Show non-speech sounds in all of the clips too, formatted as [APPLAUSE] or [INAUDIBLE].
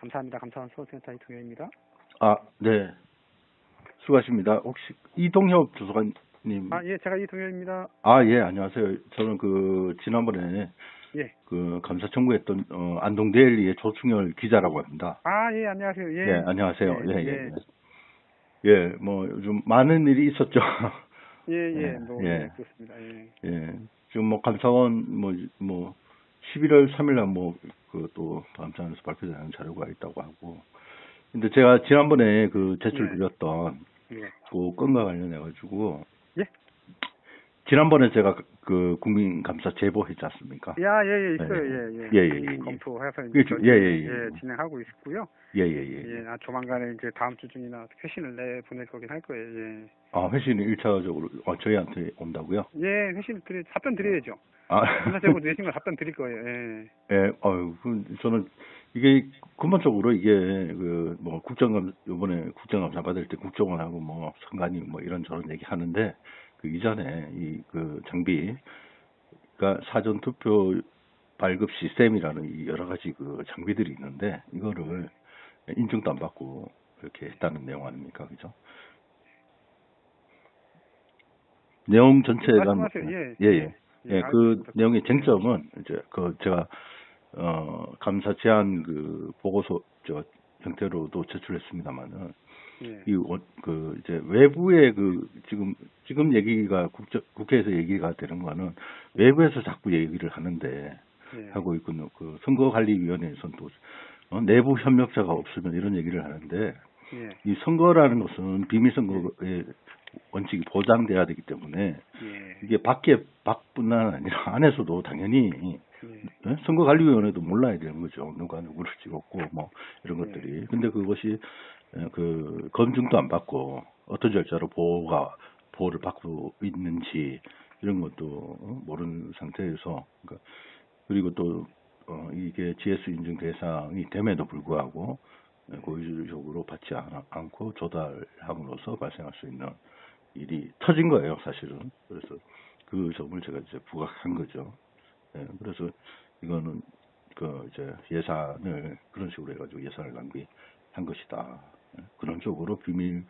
감사합니다. 감사원 서울센터 이동현입니다. 아, 네. 수고하십니다. 혹시 이동협 주소관님. 아, 예, 제가 이동현입니다. 아, 예, 안녕하세요. 저는 그, 지난번에 예. 그 감사 청구했던, 어, 안동 데일리의 조충열 기자라고 합니다. 아, 예, 안녕하세요. 예. 예, 안녕하세요. 예, 예, 예. 예. 예, 예, 뭐, 요즘 많은 일이 있었죠. 예, 예, [LAUGHS] 예, 뭐, 예. 예, 그렇습니다. 예. 예. 지금 뭐, 감사원, 뭐, 뭐, 11월 3일날 뭐, 그 또, 감사원에서 발표되는 자료가 있다고 하고. 근데 제가 지난번에 그 제출 네. 드렸던 예. 그 건과 관련해 가지고. 예? 지난번에 제가 그- 그 국민 감사 제보했지 않습니까? 야, 예, 예, 있어요. 예, 예, 예. 예, 예, 예. 검토해서 예, 이제 예, 예, 예. 진행하고 있고요. 예, 예, 예. 예, 아, 조만간에 이제 다음 주 중이나 회신을 내 보낼 거긴 할 거예요. 예. 아, 회신이 1차적으로 어, 저희한테 온다고요? 예, 회신 드리 답변 드려야죠. 아, 감사 제보 내신 거 답변 드릴 거예요. 예. 예, 그, 저는 이게 근본적으로 이게 그 뭐 국정감 이번에 국정감사 받을 때 국정원하고 뭐 상관이 뭐 이런 저런 얘기 하는데 그 이전에 이 그 장비가 사전 투표 발급 시스템이라는 이 여러 가지 그 장비들이 있는데 이거를 인증도 안 받고 이렇게 했다는 내용 아닙니까, 그죠? 내용 전체가 뭐- 말씀하세요. 예. 예, 예. 예, 그. 내용의 쟁점은 이제 그 제가 어 감사 제안 그 보고서 저 형태로도 제출했습니다만은 예. 이그 이제 외부의 그 지금 지금 얘기가 국제, 국회에서 얘기가 되는 거는 외부에서 자꾸 얘기를 하는데 예. 하고 있군요. 그 선거관리위원회에서는 또 어, 내부 협력자가 없으면 이런 얘기를 하는데 예. 이 선거라는 것은 비밀 선거의 원칙이 보장돼야 되기 때문에 예. 이게 밖에 밖뿐만 아니라 안에서도 당연히 예. 네? 선거관리위원회도 몰라야 되는 거죠. 누가 누구를 찍었고 뭐 이런 네. 것들이. 근데 그것이 에, 그 검증도 안 받고 어떤 절차로 보호가 보호를 받고 있는지 이런 것도 어, 모르는 상태에서 그러니까 그리고 또 어, 이게 GS 인증 대상이 됨에도 불구하고 에, 고의적으로 받지 않, 않고 조달함으로써 발생할 수 있는 일이 터진 거예요, 사실은. 그래서 그 점을 제가 이제 부각한 거죠. 예, 그래서 이거는 그 이제 예산을 그런 식으로 해가지고 예산을 낭비한 것이다. 예, 그런 쪽으로 비밀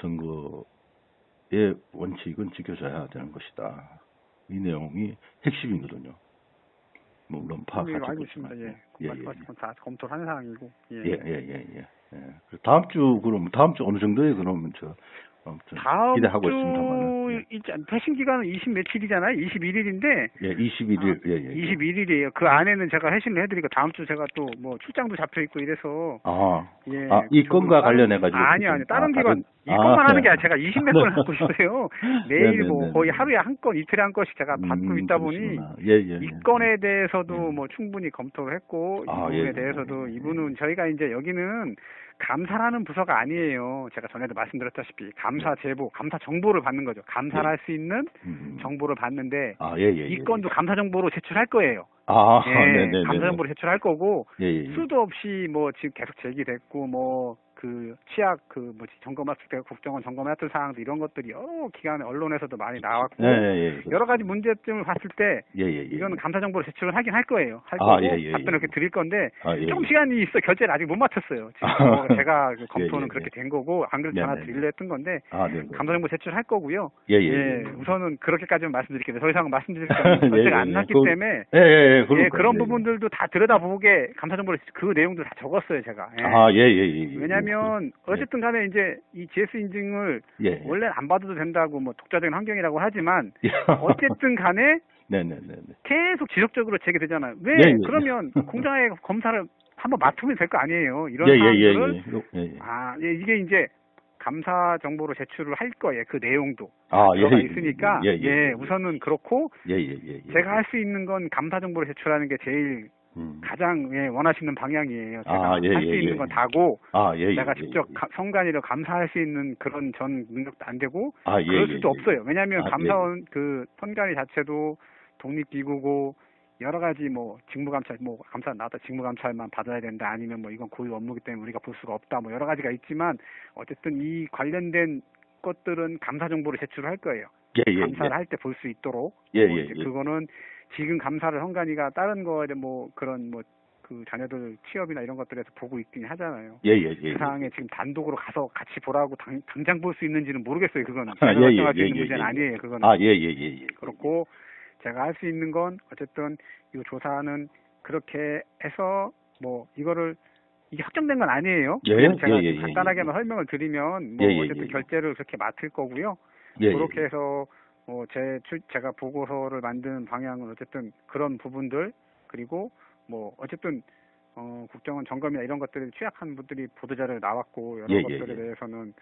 선거의 원칙은 지켜져야 되는 것이다. 이 내용이 핵심이거든요. 뭐 물론 예, 파악하지 있습니다. 예. 예, 예, 건다 검토를 하는 상황이고. 예. 예, 예, 예, 예. 예. 다음 주 그럼 다음 주 어느 정도에 그러면 저 아무튼 다음 기대하고 주 있습니다만은. 예. 이제 회신 기간은 20 며칠이잖아요. 21일인데 예, 21일, 예, 예. 예. 21일이에요. 그 안에는 제가 회신을 해드리고 다음 주 제가 또 뭐 출장도 잡혀 있고 이래서 아, 예. 아, 이 건과 다른- 관련해 가지고 아니요, 아니요. 다른 아, 기관 다른- 이 건만 아, 하는 게 네. 아니라 제가 20몇 건을 갖고 있어요. [LAUGHS] 매일 네, 뭐 네, 네, 거의 네. 하루에 한 건, 이틀에 한 건씩 제가 받고 음, 있다 보니. 예, 예, 예. 이 건에 대해서도 예. 뭐 충분히 검토를 했고 이 아, 부분에 예, 예, 대해서도 예, 예. 이분은 저희가 이제 여기는 감사라는 부서가 아니에요. 제가 전에도 말씀드렸다시피 감사 제보, 감사 정보를 받는 거죠. 감사를 예. 할수 있는 음. 정보를 받는데 아, 예, 예. 이 예. 건도 감사 정보로 제출할 거예요. 아, 예, [LAUGHS] 네, 네, 네. 감사 정보로 제출할 거고 예, 예. 예. 수도 없이 뭐 지금 계속 제기됐고 뭐 그 취약 그 뭐지 점검했을 때 국정원 점검했던 사항도 이런 것들이 여러 기관에 언론에서도 많이 나왔고 예, 예, 예. 여러 가지 문제점을 봤을 때 예, 예, 예. 이거는 감사 정보로 제출을 하긴 할 거예요. 할 아, 거고 예, 예, 답변을 예. 이렇게 드릴 건데 아, 예, 조금 예. 시간이 있어 결제를 아직 못 마쳤어요. [LAUGHS] 지금 아. 뭐 제가 그 검토는 그렇게 예. 된 거고 안 그래도 네, 전화 네, 네. 드리려 했던 건데 아, 네. 네. 감사 정보 제출할 거고요. 예, 예. 우선은 그렇게까지만 말씀드릴게요. 더 이상 말씀드릴 [LAUGHS] 결제가 예, 안 예. 났기 그- 때문에 예, 예. 그런. 부분들도 다 들여다보게 감사 정보를 그 내용도 다 적었어요, 제가. 예. 아, 예, 예, 예. 예. 왜냐면 예. 어쨌든 간에 이제 이 GS 인증을 예. 원래 안 받아도 된다고 뭐 독자적인 환경이라고 하지만 예. [LAUGHS] 어쨌든 간에 네, 네, 네, 네. 계속 지속적으로 제기되잖아요. 왜 예, 예. 그러면 [LAUGHS] 공장의 검사를 한번 맡으면 될 거 아니에요. 이런 예. 아 예, 이게 이제 감사 정보로 제출을 할 거예요. 그 내용도 아, 예, 들어가 예, 있으니까 예, 예, 예. 우선은 그렇고 예, 예, 예. 예. 제가 할 수 있는 건 감사 정보로 제출하는 게 제일 음. 가장 예, 원하시는 방향이에요. 제가 아, 예, 할수 예, 있는 예. 건 다고 아, 예, 예. 내가 예, 직접 예. 가- 성관이로 감사할 수 있는 그런 전 능력도 안 되고 아, 예, 그럴 예, 수도 예. 없어요. 왜냐하면 아, 감사원 그 선관위 자체도 독립기구고 여러 가지 뭐 직무감찰 뭐 감사 나왔다 직무감찰만 받아야 된다 아니면 뭐 이건 고유 업무기 때문에 우리가 볼 수가 없다 뭐 여러 가지가 있지만 어쨌든 이 관련된 것들은 감사 정보를 제출할 거예요. 예, 예, 감사를 예. 할때 볼 수 있도록 예, 뭐 예, 이제 예. 그거는 지금 감사를 선관위가 다른 거에 뭐 그런 뭐 그 자녀들 취업이나 이런 것들에서 보고 있긴 하잖아요. 예, 예, 예. 예. 세상에 지금 단독으로 가서 같이 보라고 당, 당장 볼 수 있는지는 모르겠어요. 그거는 아, 제가 예, 예, 있는 예, 문제는 예, 예. 아니에요. 그거는 아, 예, 예, 예, 예. 그렇고 제가 할 수 있는 건 어쨌든 이 조사는 그렇게 해서 뭐 이거를 이게 확정된 건 아니에요. 예, 제가 예, 예, 예, 간단하게만 설명을 드리면 뭐 예, 예, 어쨌든 예, 예. 결제를 그렇게 맡을 거고요. 예, 예. 그렇게 해서 뭐제 제가 보고서를 만드는 방향은 어쨌든 그런 부분들 그리고 뭐 어쨌든 어 국정원 점검이나 이런 것들을 취약한 분들이 보도자료에 나왔고 여러 예, 예, 것들에 예. 대해서는 어,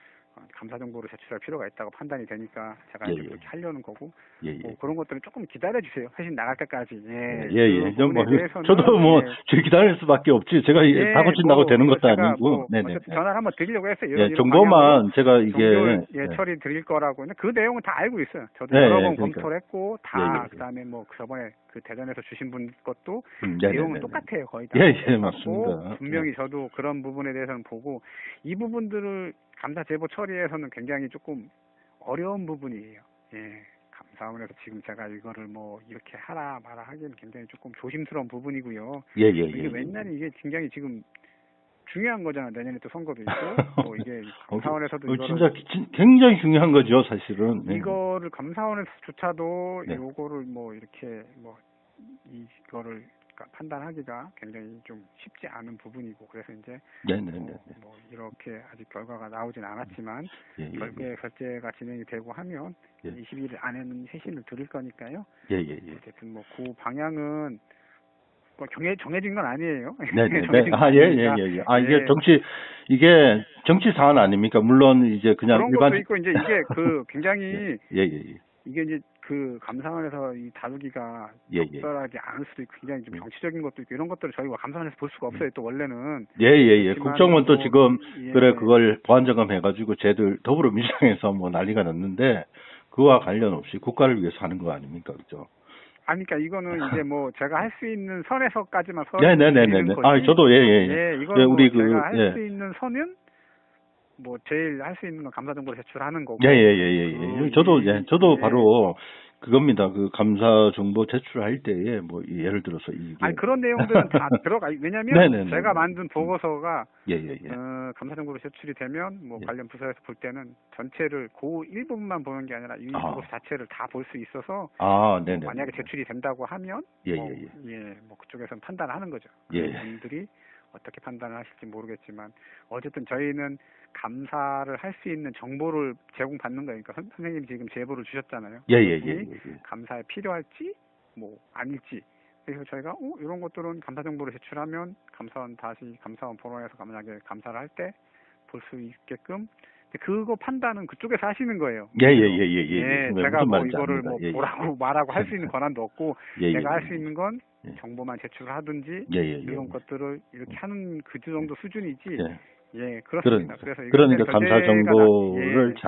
감사 정보를 제출할 필요가 있다고 판단이 되니까 제가 예, 이제 예. 그렇게 하려는 거고 예, 뭐 예. 그런 것들은 조금 기다려 주세요. 회신 나갈 때까지. 예. 예, 예. 그 뭐, 저도 뭐, 예. 저 기다릴 수밖에 없지. 제가 예, 다 고친다고 뭐, 되는 것도 아니고. 뭐 네네. 어쨌든 전화를 한번 드리려고 했어요. 이런, 예, 이런 정보만 제가 이게. 예, 예. 처리 드릴 거라고 근데 그 내용은 다 알고 있어요. 저도 예, 여러 예, 번 그러니까. 검토를 했고 다 예, 예, 예. 그다음에 뭐 저번에 그 대전에서 주신 분 것도 음. 내용은 똑같아요 거의 다. 예, 예, 맞습니다. 분명히 저도 그런 부분에 대해서는 보고 이 부분들을 감사 제보 처리에서는 굉장히 조금 어려운 부분이에요. 예. 감사원에서 지금 제가 이거를 뭐 이렇게 하라 마라 하기는 굉장히 조금 조심스러운 부분이고요. 예, 예, 예. 이게 예. 왜냐면 이게 굉장히 지금 중요한 거잖아요. 내년에 또 선거도 있고 [LAUGHS] 또 이게 감사원에서도 어, 이거를 진짜 기- 굉장히 중요한 거죠, 사실은. 네. 이거를 감사원에서조차도 네. 요거를 뭐 이렇게 뭐 이거를 판단하기가 굉장히 좀 쉽지 않은 부분이고 그래서 이제 네네네. 뭐, 뭐 이렇게 아직 결과가 나오진 않았지만 예, 예, 결국에 결제가 진행이 되고 하면 예. 20일 안에는 회신을 드릴 거니까요. 예, 예, 예. 어쨌든 뭐 그 방향은 뭐 정해 정해진 건 아니에요. 네네. [LAUGHS] 정해진 건 아, 예, 예. 예, 예. 아, 이게 예. 정치, 이게 정치 사안 아닙니까? 물론 이제 그냥 그런 일반. 것도 있고 이제 이게 그 굉장히 예, 예, 예. 이게 이제 그 감사원에서 이 다루기가 예, 예. 적절하지 않을 수도 있고 굉장히 좀 예. 정치적인 것도 있고 이런 것들을 저희가 감사원에서 볼 수가 없어요. 또 원래는 예, 예, 예. 그렇지만 국정원도 뭐, 지금, 예. 그래, 그걸 보안점검 해가지고 쟤들 더불어민주당에서 뭐 난리가 났는데, 그와 관련 없이 국가를 위해서 하는 거 아닙니까? 그죠? 아니 그러니까 이거는 [LAUGHS] 이제 뭐 제가 할 수 있는 선에서까지만 서 네네네네. 아, 저도, 예, 예. 예. 예, 이건 예, 뭐 우리 그, 제가 할 예. 수 있는 선은 뭐 제일 할 수 있는 건 감사 정보를 제출하는 거고. 예, 예, 예, 예, 예. 그 저도, 이- 예, 저도 예. 바로 그겁니다. 그 감사 정보 제출할 때에 뭐 이- 예를 들어서 이게 아니 그런 내용들은 다 [LAUGHS] 들어가. 왜냐면 네네네. 제가 만든 보고서가 예, 예, 예. 어, 감사 정보로 제출이 되면 뭐 예. 관련 부서에서 볼 때는 전체를 그 일부분만 보는 게 아니라 이 아. 보고서 자체를 다 볼 수 있어서 아, 네, 네. 만약에 제출이 된다고 하면 예, 뭐, 예, 예, 뭐 그쪽에서는 판단하는 거죠. 예. 분들이 어떻게 판단을 하실지 모르겠지만 어쨌든 저희는 감사를 할 수 있는 정보를 제공받는 거니까 선, 선생님이 지금 제보를 주셨잖아요. 예, 예, 예, 예, 예. 감사에 필요할지 뭐 아닐지 그래서 저희가 어 이런 것들은 감사 정보를 제출하면 감사원 다시 감사원 본원에서 만약에 감사를 할 때 볼 수 있게끔 그거 판단은 그쪽에서 하시는 거예요. 예, 예, 예, 예, 예. 예, 제가 뭐 이거를. 뭐 예, 예. 뭐라고 [LAUGHS] 말하고 할 수 있는 [LAUGHS] 권한도 없고 예, 예, 제가 할 예. 수 있는 건 예. 정보만 제출을 하든지 예, 예, 예. 이런 것들을 이렇게 하는 그 정도 수준이지 예. 예 그렇습니다. 그래서 그러니까 감사 정보를 예.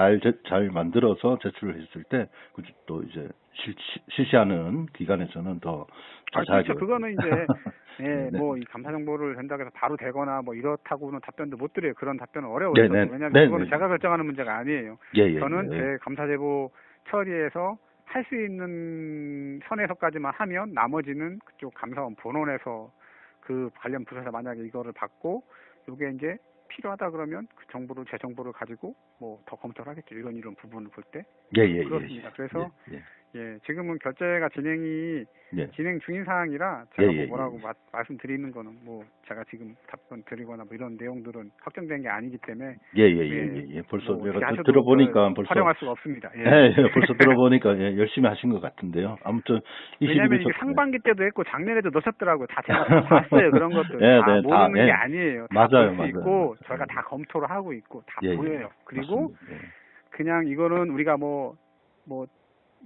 잘, 만들어서 제출을 했을 때, 그또 이제 실, 실시 하는 기관에서는 더 아, 자세하게. 그렇죠. 그거는 이제 [LAUGHS] 예, 네. 뭐이 감사 정보를 된다고 해서 바로 되거나 뭐 이렇다고는 답변도 못 드려요. 그런 답변은 어려워요. 네. 네. 왜냐하면 네, 그거는 네. 제가 결정하는 문제가 아니에요. 예, 예. 저는 예. 제 감사 제보 처리에서 할 수 있는 선에서까지만 하면 나머지는 그쪽 감사원 본원에서 그 관련 부서에서 만약에 이거를 받고 이게 이제 필요하다 그러면 그 정보를 제 정보를 가지고 뭐 더 검토를 하겠죠. 이런 이런 부분을 볼 때. 예, 예, 예. 그렇습니다. 그래서 예, 예. 예, 지금은 결제가 진행이 예. 진행 중인 사항이라 제가 예, 예, 뭐 뭐라고 예. 마- 말씀드리는 거는 뭐 제가 지금 답변 드리거나 뭐 이런 내용들은 확정된 게 아니기 때문에 예, 예, 예, 예, 예. 벌써 뭐 내가 어떻게 들- 하셔도 들어보니까 그걸 벌써. 활용할 수가 없습니다. 예. 예, 예, 벌써 들어보니까 예, 열심히 하신 것 같은데요. 아무튼 왜냐하면 22초. 이게 상반기 때도 했고 작년에도 넣으셨더라고요. 다 제가 다 [LAUGHS] 봤어요 그런 것들. 예, 다 네, 다, 모르는 예. 게 아니에요. 맞아요, 다볼수 맞아요. 있고 맞아요. 저희가 다 검토를 하고 있고 다 예, 예. 보여요. 그리고. 예. 그냥 이거는 우리가 뭐, 뭐,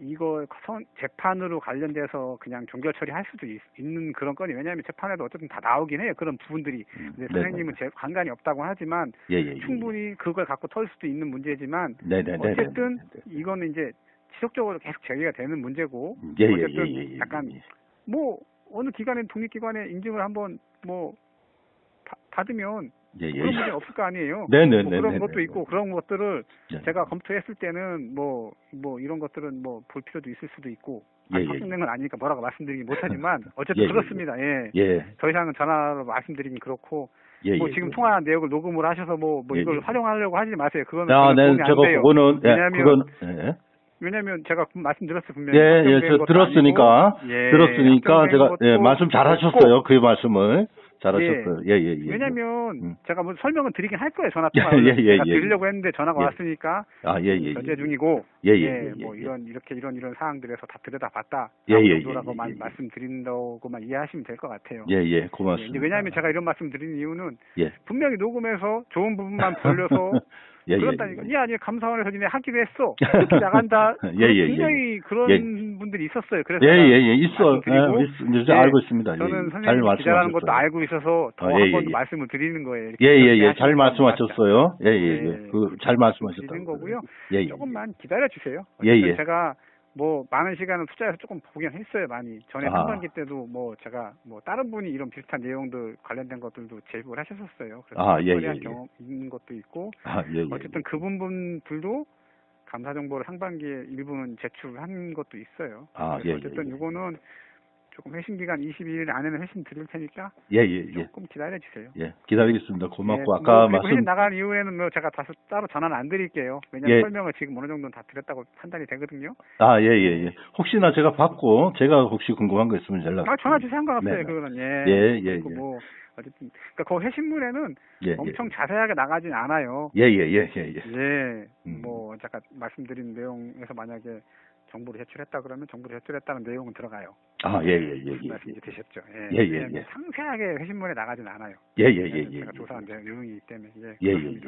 이거 선, 재판으로 관련돼서 그냥 종결 처리할 수도 있, 는 그런 건이 왜냐하면 재판에도 어쨌든 다 나오긴 해요. 그런 부분들이. 음, 근데 네, 선생님은 제 관관이 없다고 하지만 예, 예, 예. 충분히 그걸 갖고 털 수도 있는 문제지만 어쨌든. 이거는 이제 지속적으로 계속 제기가 되는 문제고 예, 예, 어쨌든 예, 예, 예, 약간 예. 뭐 어느 기관에 독립기관에 인증을 한번 뭐 바- 받으면 예, 예. 그런 문제 없을 거 아니에요. 네, 네, 뭐 네, 그런 네, 것도 네, 있고 그런 것들을 네. 제가 검토했을 때는 뭐뭐 이런 것들은 뭐 볼 필요도 있을 수도 있고 예, 예, 확정된 건 아니니까 뭐라고 말씀드리긴 못하지만 [LAUGHS] 어쨌든 예, 예, 그렇습니다. 예. 예, 더 이상은 전화로 말씀드리긴 그렇고 예, 뭐 예, 지금 예. 통화한 내역을 녹음을 하셔서 뭐, 뭐 예, 이걸 예. 활용하려고 하지 마세요. 그거는 아, 네, 제가 돼요. 그거는, 예, 왜냐하면 그건, 예. 왜냐면 제가 말씀드렸어요 분명히. 예, 예, 저 들었으니까, 아니고, 예, 들었으니까 제가, 예, 말씀 잘하셨어요. 그 말씀을. 잘하셨어요. 예, 예, 예. 왜냐면 음. 제가 뭐 설명을 드리긴 할 거예요 전화 [LAUGHS] 예, 통화를 예, 예, 제가 예. 드리려고 했는데 전화가 예. 왔으니까 아, 예, 예. 전제 예. 중이고 예, 예, 예, 예, 뭐 예. 이런 이렇게 이런 이런 사항들에서 다 들여다봤다 예, 예, 예, 정도라고만 예, 예. 말씀드린다고만 이해하시면 될 것 같아요. 예, 예, 예, 고맙습니다. 왜냐하면 제가 이런 말씀 드리는 이유는 예, 분명히 녹음해서 좋은 부분만 돌려서 [LAUGHS] 예, 예, 그렇다니까 예. 야 아니 감사원에서 니네 하기로 했어 [LAUGHS] 이렇게 나간다 [LAUGHS] 예, 예, 예. 굉장히 그런 예. 분들이 있었어요. 그래서 예, 예, 예, 있어. 말씀드리고, 예, 있, 이제 예, 알고 있습니다. 예, 저는 잘 선생님 기자라는 것도. 알고 있어서 더 아, 한 예, 번 예, 예. 말씀을 드리는 거예요. 예, 예, 예, 잘건 말씀하셨어요. 예, 예, 예. 예, 그, 잘 말씀하셨다고. 드리는 거고요. 예, 예. 조금만 기다려 주세요. 예, 예. 제가 뭐 많은 시간을 투자해서 조금 보긴 했어요 많이 전에 아. 상반기 때도 뭐 제가 뭐 다른 분이 이런 비슷한 내용들 관련된 것들도 제보를 하셨었어요. 그래서 아, 예, 예, 예. 경험 있는 것도 있고 아, 예, 예. 어쨌든 그 부분들도 감사 정보를 상반기에 일부는 제출한 것도 있어요. 아, 예, 예, 어쨌든 예. 이거는 조금 회신 기간 22일 안에는 회신 드릴 테니까 예, 예, 예. 조금 기다려 주세요. 예, 기다리겠습니다. 고맙고, 예, 아까 뭐 그리고 말씀, 회신 나간 이후에는 뭐 제가 다시 따로 전화는 안 드릴게요. 왜냐면 예. 설명을 지금 어느 정도는 다 드렸다고 판단이 되거든요. 아, 예, 예, 예. 혹시나 제가 받고, 제가 혹시 궁금한 거 있으면 연락. 아, 전화 주세요. 상관없어요. 네, 네. 그거는 예. 예, 예, 예. 뭐 어쨌든 그러니까 그 회신문에는 예, 예. 엄청 자세하게 나가진 않아요. 예, 예, 예, 예, 예. 예. 음. 뭐 잠깐 말씀드린 내용에서 만약에 정보를 제출했다 그러면 정보를 제출했다는 내용은 들어가요. 아, 예, 예, 예, 예. 말씀인지 되셨죠? 예. 예, 예, 예. 상세하게 회신문에 나가진 않아요. 예, 예, 예, 예. 제가 조사한 내용이기 때문에 예. 예, 예.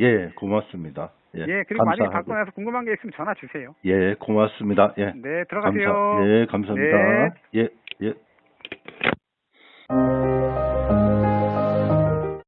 예. 예, 고맙습니다. 예, 예, 그리고 만약에 감사하고. 받고 나서 궁금한 게 있으면 전화 주세요. 예, 고맙습니다. 예. 네, 들어가세요. 감사, 예, 감사합니다. 예, 예.